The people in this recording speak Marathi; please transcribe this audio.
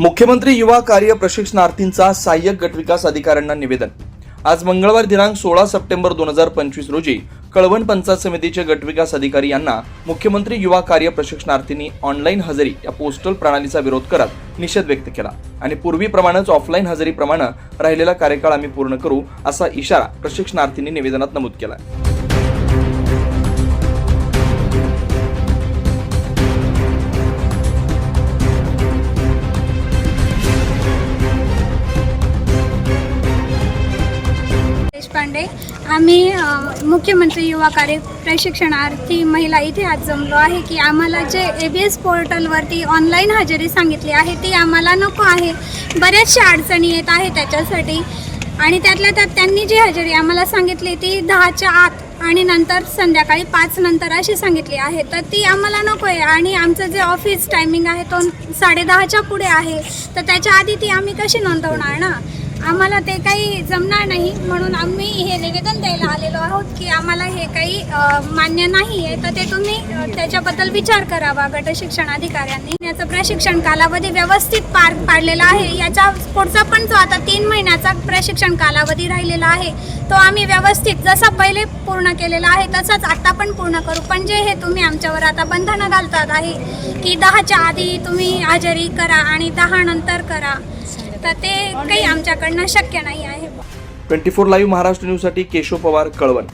मुख्यमंत्री युवा कार्य प्रशिक्षणार्थींचा सहाय्यक गटविकास अधिकाऱ्यांना निवेदन. आज मंगळवार दिनांक सोळा सप्टेंबर दोन हजार पंचवीस रोजी कळवण पंचायत समितीचे गटविकास अधिकारी यांना मुख्यमंत्री युवा कार्य प्रशिक्षणार्थींनी ऑनलाईन हजेरी या पोस्टल प्रणालीचा विरोध करत निषेध व्यक्त केला. आणि पूर्वीप्रमाणेच ऑफलाईन हजेरीप्रमाणे राहिलेला कार्यकाळ आम्ही पूर्ण करू असा इशारा प्रशिक्षणार्थींनी निवेदनात नमूद केला देशपांडे. आम्ही मुख्यमंत्री युवा कार्य प्रशिक्षणार्थी महिला इथे आज जमलो आहे की आम्हाला जे ए बी एस पोर्टलवरती ऑनलाईन हजेरी सांगितली आहे ती आम्हाला नको आहे. बऱ्याचशा अडचणी येत आहे त्याच्यासाठी. आणि त्यातल्या त्यात त्यांनी जी हजेरी आम्हाला सांगितली ती दहाच्या आत आणि नंतर संध्याकाळी पाच नंतर अशी सांगितली आहे. तर ती आम्हाला नको आहे. आणि आमचं जे ऑफिस टायमिंग आहे तो साडेदहाच्या पुढे आहे. तर त्याच्या आधी ती आम्ही कशी नोंदवणार ना? आम्हाला ते काही जमणार नाही म्हणून आम्ही हे निवेदन द्यायला आलेलो आहोत की आम्हाला हे काही मान्य नाही आहे. तर ते तुम्ही त्याच्याबद्दल विचार करावा गट शिक्षण अधिकाऱ्यांनी. याचं प्रशिक्षण कालावधी व्यवस्थित पार पाडलेला आहे. याच्या पुढचा पण जो आता तीन महिन्याचा प्रशिक्षण कालावधी राहिलेला आहे तो आम्ही व्यवस्थित जसा पहिले पूर्ण केलेला आहे तसाच आता पण पूर्ण करू. पण जे हे तुम्ही आमच्यावर आता बंधनं घालतात आहे की दहाच्या आधी तुम्ही हजेरी करा आणि दहा नंतर करा. तर ते काही आमच्याकडनं शक्य नाही आहे. ट्वेंटी फोर लाईव्ह महाराष्ट्र न्यूजसाठी केशव पवार कळवण.